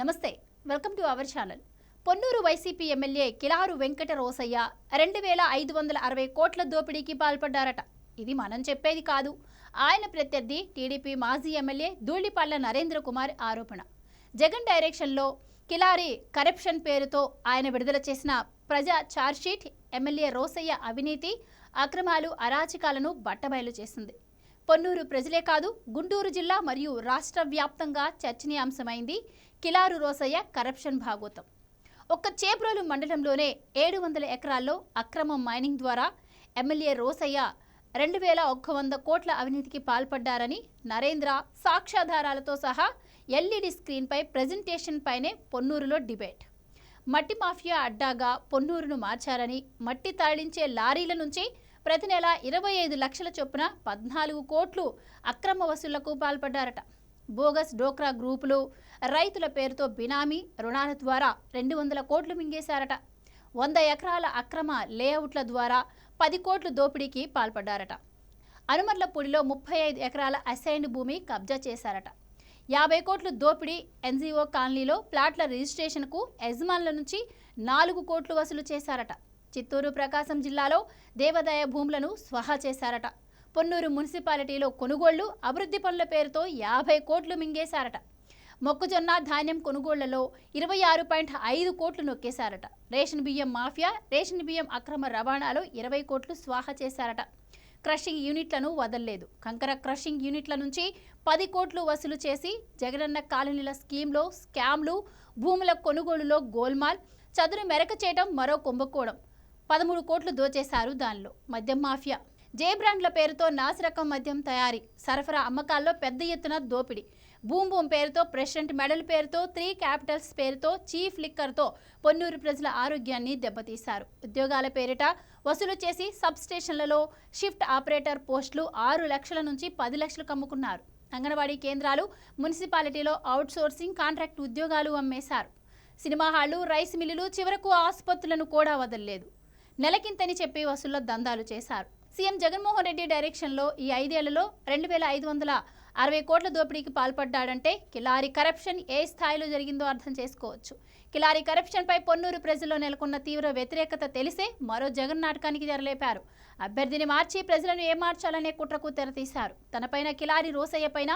నమస్తే welcome to our channel. Ponnur YCP MLA Kilaru Venkata Rosaiah రెండు వేల ఐదు వందల అరవై కోట్ల దోపిడీకి పాల్పడ్డారట. ఇది మనం చెప్పేది కాదు. ఆయన ప్రత్యర్థి టీడీపీ మాజీ ఎమ్మెల్యే ధూళిపల్ల నరేంద్ర కుమార్ ఆరోపణ. జగన్ డైరెక్షన్లో కిలారి కరప్షన్ పేరుతో ఆయన విడుదల చేసిన ప్రజా ఛార్జ్షీట్ ఎమ్మెల్యే రోసయ్య అవినీతి అక్రమాలు అరాచకాలను బట్టబయలు చేసింది. పొన్నూరు ప్రజలే కాదు గుంటూరు జిల్లా మరియు రాష్ట్ర వ్యాప్తంగా చర్చనీయాంశమైంది. కిలారు రోసయ్య కరప్షన్ భాగోతం. ఒక్క చేబ్రోలు మండలంలోనే ఏడు వందల ఎకరాల్లో అక్రమ మైనింగ్ ద్వారా ఎమ్మెల్యే రోసయ్య రెండు వేల ఒక్క వంద కోట్ల అవినీతికి పాల్పడ్డారని నరేంద్ర సాక్ష్యాధారాలతో సహా ఎల్ఈడి స్క్రీన్పై ప్రజెంటేషన్ పైనే పొన్నూరులో డిబేట్. మట్టి మాఫియా అడ్డాగా పొన్నూరును మార్చారని మట్టి తరలించే లారీల నుంచి ప్రతి నెల ఇరవై ఐదు లక్షల చొప్పున పద్నాలుగు కోట్లు అక్రమ వసూళ్ళకు పాల్పడ్డారట. బోగస్ డోక్రా గ్రూపులు రైతుల పేరుతో బినామీ రుణాల ద్వారా రెండు వందల కోట్లు మింగేశారట. వంద ఎకరాల అక్రమ లేఅవుట్ల ద్వారా పది కోట్లు దోపిడీకి పాల్పడ్డారట. అనుమర్లపూడిలో ముప్పై ఐదు ఎకరాల అసైన్డ్ భూమి కబ్జా చేశారట. యాభై కోట్లు దోపిడీ ఎన్జీఓ కాలనీలో ప్లాట్ల రిజిస్ట్రేషన్కు యజమానుల నుంచి నాలుగు కోట్లు వసూలు చేశారట. చిత్తూరు ప్రకాశం జిల్లాలో దేవాదాయ భూములను స్వహా చేశారట. పొన్నూరు మున్సిపాలిటీలో కొనుగోళ్ళు అభివృద్ధి పనుల పేరుతో యాభై కోట్లు మింగేశారట. మొక్కజొన్న ధాన్యం కొనుగోళ్ళలో ఇరవై ఆరు పాయింట్ ఐదు కోట్లు నొక్కేశారట. రేషన్ బియ్యం మాఫియా రేషన్ బియ్యం అక్రమ రవాణాలో ఇరవై కోట్లు స్వాహా చేశారట. క్రషింగ్ యూనిట్లను వదల్లేదు. కంకర క్రషింగ్ యూనిట్ల నుంచి పది కోట్లు వసూలు చేసి జగనన్న కాలనీల స్కీమ్లో స్కామ్లు భూముల కొనుగోలులో గోల్మాల్ చదును మెరక చేయడం మరో కుంభకోణం. పదమూడు కోట్లు దోచేశారు దానిలో. మద్యం మాఫియా. జే బ్రాండ్ల పేరుతో నాసిరకం మద్యం తయారీ సరఫరా అమ్మకాల్లో పెద్ద ఎత్తున దోపిడీ. బూమ్ బూమ్ పేరుతో ప్రెసిడెంట్ మెడల్ పేరుతో త్రీ క్యాపిటల్స్ పేరుతో చీఫ్ లిక్కర్తో పొన్నూరు ప్రజల ఆరోగ్యాన్ని దెబ్బతీశారు. ఉద్యోగాల పేరిట వసూలు చేసి సబ్ స్టేషన్లలో షిఫ్ట్ ఆపరేటర్ పోస్టులు ఆరు లక్షల నుంచి పది లక్షలు కమ్ముకున్నారు. అంగన్వాడీ కేంద్రాలు మున్సిపాలిటీలో అవుట్సోర్సింగ్ కాంట్రాక్ట్ ఉద్యోగాలు అమ్మేశారు. సినిమా హాళ్ళు రైస్ మిల్లులు చివరకు ఆసుపత్రులను కూడా వదలలేదు. నెలకింతని చెప్పి వసూళ్ళ దందాలు చేశారు. సీఎం జగన్మోహన్ రెడ్డి డైరెక్షన్లో ఈ ఐదేళ్ళలో రెండు వేల ఐదు వందల అరవై కోట్ల దోపిడీకి పాల్పడ్డాడంటే కిలారి కరప్షన్ ఏ స్థాయిలో జరిగిందో అర్థం చేసుకోవచ్చు. కిలారి కరప్షన్పై పొన్నూరు ప్రజల్లో నెలకొన్న తీవ్ర వ్యతిరేకత తెలిసే మరో జగన్ నాటకానికి తెరలేపారు. అభ్యర్థిని మార్చి ప్రజలను ఏమార్చాలనే కుట్రకు తెరతీశారు. తనపైన కిలారి రోసయ్య పైన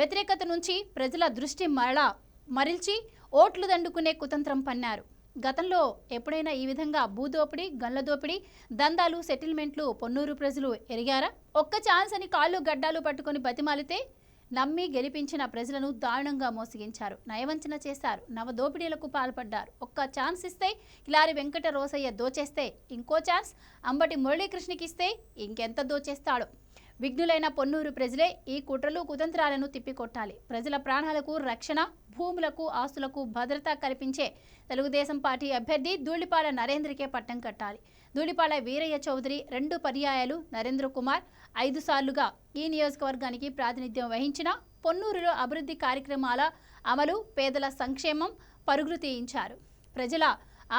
వ్యతిరేకత నుంచి ప్రజల దృష్టి మరలా మరిల్చి ఓట్లు దండుకునే కుతంత్రం పన్నారు. గతంలో ఎప్పుడైనా ఈ విధంగా భూదోపిడీ గన్ల దోపిడీ దందాలు సెటిల్మెంట్లు పొన్నూరు ప్రజలు ఎరిగారా? ఒక్క ఛాన్స్ అని కాళ్ళు గడ్డాలు పట్టుకొని బతిమాలితే నమ్మి గెలిపించిన ప్రజలను దారుణంగా మోసగించారు. నయవంచన చేశారు. నవ దోపిడీలకు పాల్పడ్డారు. ఒక్క ఛాన్స్ ఇస్తే కిలారి వెంకట రోసయ్య దోచేస్తే ఇంకో ఛాన్స్. అంబటి మురళీకృష్ణకి ఇస్తే ఇంకెంత దోచేస్తాడో? విఘ్నులైన పొన్నూరు ప్రజలే ఈ కుట్రలు కుతంత్రాలను తిప్పికొట్టాలి. ప్రజల ప్రాణాలకు రక్షణ భూములకు ఆస్తులకు భద్రత కల్పించే తెలుగుదేశం పార్టీ అభ్యర్థి ధూళిపాల నరేంద్రకే పట్టం కట్టాలి. ధూళిపాల వీరయ్య చౌదరి రెండు పర్యాయాలు నరేంద్ర కుమార్ ఐదు సార్లుగా ఈ నియోజకవర్గానికి ప్రాతినిధ్యం వహించిన పొన్నూరులో అభివృద్ధి కార్యక్రమాల అమలు పేదల సంక్షేమం పరుగులు తీయించారు. ప్రజల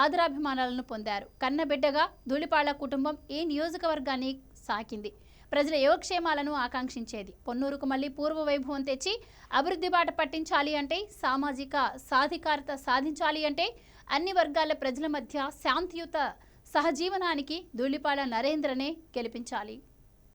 ఆదరాభిమానాలను పొందారు. కన్నబిడ్డగా ధూళిపాళ కుటుంబం ఈ నియోజకవర్గాన్ని సాకింది. ప్రజల యోగక్షేమాలను ఆకాంక్షించేది. పొన్నూరుకు మళ్ళీ పూర్వ వైభవం తెచ్చి అభివృద్ధి బాట పట్టించాలి అంటే సామాజిక సాధికారత సాధించాలి అంటే అన్ని వర్గాల ప్రజల మధ్య శాంతియుత సహజీవనానికి ధూళిపాల నరేంద్రనే గెలిపించాలి.